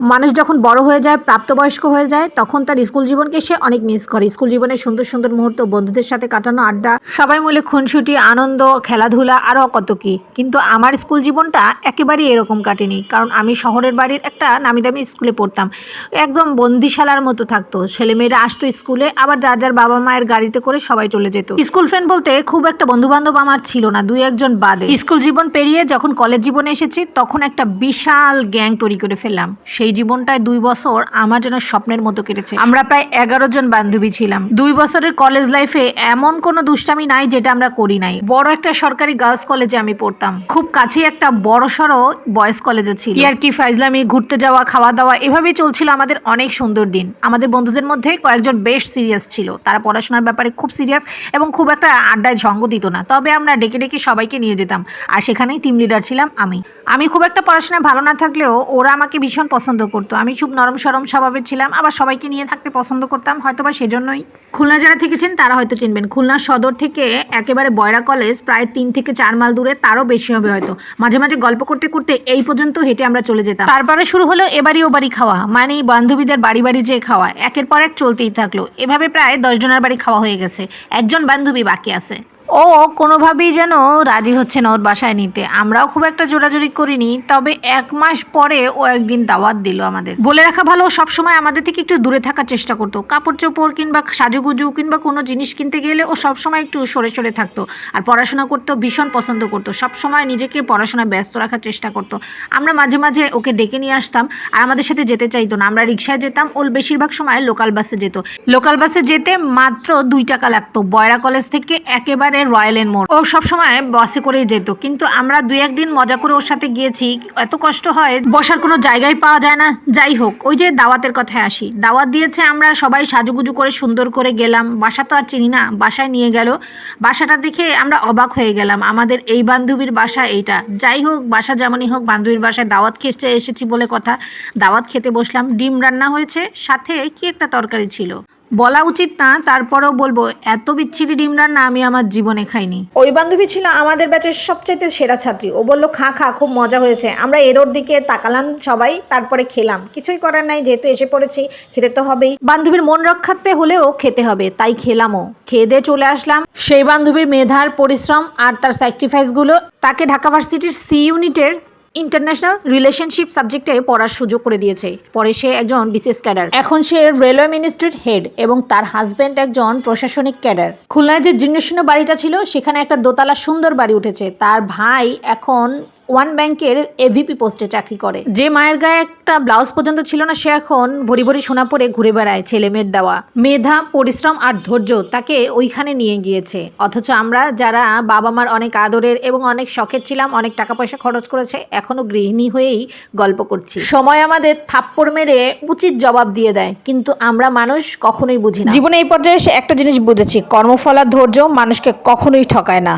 মানুষ যখন বড় হয়ে যায়, প্রাপ্তবয়স্ক হয়ে যায়, তখন তার স্কুল জীবনকে সে অনেক মিস করে। স্কুল জীবনের সুন্দর সুন্দর মুহূর্ত, বন্ধুদের সাথে কাটানো আড্ডা, সবাই মিলে খুনসুটি, আনন্দ, খেলাধুলা আরও কত কি। কিন্তু আমার স্কুল জীবনটা একেবারেই এরকম কাটেনি, কারণ আমি শহরের বাড়ির একটা নামি দামি স্কুলে পড়তাম। একদম বন্দিশালার মতো থাকতো, ছেলেমেয়েরা আসতো স্কুলে, আবার যার যার বাবা মায়ের গাড়িতে করে সবাই চলে যেত। স্কুল ফ্রেন্ড বলতে খুব একটা বন্ধু বান্ধব আমার ছিল না, দুই একজন বাদে। স্কুল জীবন পেরিয়ে যখন কলেজ জীবনে এসেছি, তখন একটা বিশাল গ্যাং তৈরি করে ফেললাম। সেই জীবনটায় দুই বছর আমার যেন স্বপ্নের মতো কেটেছে। আমরা প্রায় এগারো জন বান্ধবী ছিলাম। দুই বছরের কলেজ লাইফে এমন কোনো দুষ্টামি নাই যেটা আমরা করি নাই। বড় একটা সরকারি গার্লস কলেজে আমি পড়তাম। খুব কাছেই একটা বড় সড়ো বয়েজ কলেজও ছিল। ইয়ার কি ফাইজলামি, ঘুরতে যাওয়া খাওয়া দাওয়া এভাবেই চলছিল আমাদের অনেক সুন্দর দিন। আমাদের বন্ধুদের মধ্যে কয়েকজন বেশ সিরিয়াস ছিল। তারা পড়াশোনার ব্যাপারে খুব সিরিয়াস এবং খুব একটা আড্ডায় সঙ্গ দিত না। তবে আমরা ডেকে ডেকে সবাইকে নিয়ে যেতাম। আর সেখানেই টিম লিডার ছিলাম আমি। আমি খুব একটা পড়াশোনায় ভালো না থাকলেও ওরা আমাকে ভীষণ পছন্দ করতো। আমি খুব নরম সরম স্বভাবের ছিলাম, আবার সবাইকে নিয়ে থাকতে পছন্দ করতাম হয়তো বা সেজন্যই। খুলনা যারা থেকেছেন, তারা হয়তো চিনবেন। খুলনা সদর থেকে একেবারে বয়রা কলেজ, প্রায় তিন থেকে চার মাইল দূরে, তারও বেশি হবে হয়তো। মাঝে মাঝে গল্প করতে করতে এই পর্যন্ত হেঁটে আমরা চলে যেতাম। তারপরে শুরু হলো এবারই ও বাড়ি খাওয়া মানে বান্ধবীদের বাড়ি বাড়ি যেয়ে খাওয়া। একের পর এক চলতেই থাকল। এভাবে প্রায় দশজনের বাড়ি খাওয়া হয়ে গেছে। একজন বান্ধবী বাকি আছে। ও কোনোভাবেই যেন রাজি হচ্ছে না ওর বাসায় নিতে। আমরাও খুব একটা জোরাজুরি করিনি, তবে এক মাস পরে ও একদিন দাওয়াত দিল আমাদের। বলে রাখা ভালো ও সবসময় আমাদের থেকে একটু দূরে থাকার চেষ্টা করতো। কাপড় চোপড় কিংবা সাজুগুজু কিংবা কোনো জিনিস কিনতে গেলে ও সবসময় একটু সরে সরে থাকতো। আর পড়াশোনা করতো, ভীষণ পছন্দ করতো। সবসময় নিজেকে পড়াশোনায় ব্যস্ত রাখার চেষ্টা করতো। আমরা মাঝে মাঝে ওকে ডেকে নিয়ে আসতাম, আর আমাদের সাথে যেতে চাইতো না। আমরা রিক্সায় যেতাম, ওর বেশিরভাগ সময় লোকাল বাসে যেত। লোকাল বাসে যেতে মাত্র দুই টাকা লাগতো। বয়রা কলেজ থেকে একেবারে রয়্যাল এন মোড়। ও সবসময় বাসে করেই যেত। কিন্তু আমরা দুই একদিন মজা করে ওর সাথে গিয়েছি। এত কষ্ট হয়, বসার কোনো জায়গায় পাওয়া যায় না। যাই হোক, ওই যে দাওয়াতের কথায় আসি। দাওয়াত দিয়েছে আমরা সবাই সাজুগুজু করে সুন্দর করে গেলাম। বাসা তো আর চিনি না, বাসায় নিয়ে গেল। বাসাটা দেখে আমরা অবাক হয়ে গেলাম। আমাদের এই বান্ধবীর বাসা এইটা। যাই হোক, বাসা যেমনই হোক, বান্ধবীর বাসায় দাওয়াত খেতে এসেছি বলে কথা। দাওয়াত খেতে বসলাম। ডিম রান্না হয়েছে, সাথে কি একটা তরকারি ছিল। বলা উচিত না, তারপরেও বলব, এত বিচ্ছিরি ডিম রান্না আমি আমার জীবনে খাইনি। ওই বান্ধবী ছিল আমাদের ব্যাচের সবচেয়ে সেরা ছাত্রী। ও বলল, খা খা, খুব মজা হয়েছে। আমরা এরোর দিকে তাকালাম সবাই, তারপরে খেলাম। কিছুই করার নাই, যেহেতু এসে পড়েছি, খেতে তো হবেই। বান্ধবীর মন রক্ষার্থে হলেও খেতে হবে, তাই খেলামও। খেয়ে দিয়ে চলে আসলাম। সেই বান্ধবীর মেধার পরিশ্রম আর তার স্যাক্রিফাইসগুলো তাকে ঢাকা ভার্সিটির সি ইউনিটের ইন্টারন্যাশনাল রিলেশনশিপ সাবজেক্টে পড়ার সুযোগ করে দিয়েছে। পরে সে একজন বিশেষ ক্যাডার। এখন সে রেলওয়ে মিনিস্ট্রির হেড এবং তার হাজব্যান্ড একজন প্রশাসনিক ক্যাডার। খুলনায় যে জীর্ণশীর্ণ বাড়িটা ছিল, সেখানে একটা দোতলা সুন্দর বাড়ি উঠেছে। তার ভাই এখন ওয়ান ব্যাংকের এভিপি পোস্টে চাকরি করে। যে মায়ের গায়ে একটা ব্লাউজ পর্যন্ত ছিল না সে এখন ভরি ভরি সোনা পরে ঘুরে বেড়ায় ছেলে মেয়ের দেওয়া। মেধা পরিশ্রম আর ধৈর্য তাকে ওইখানে নিয়ে গিয়েছে। অথচ আমরা যারা বাবা মার অনেক আদরের এবং অনেক শখের ছিলাম অনেক টাকা পয়সা খরচ করেছে এখনও গৃহিণী হয়েই গল্প করছি। সময় আমাদের থাপ্পড় মেরে উচিত জবাব দিয়ে দেয় কিন্তু আমরা মানুষ কখনোই বুঝি না। জীবনে এই পর্যায়ে সে একটা জিনিস বুঝেছি কর্মফল আর ধৈর্য মানুষকে কখনোই ঠকায় না।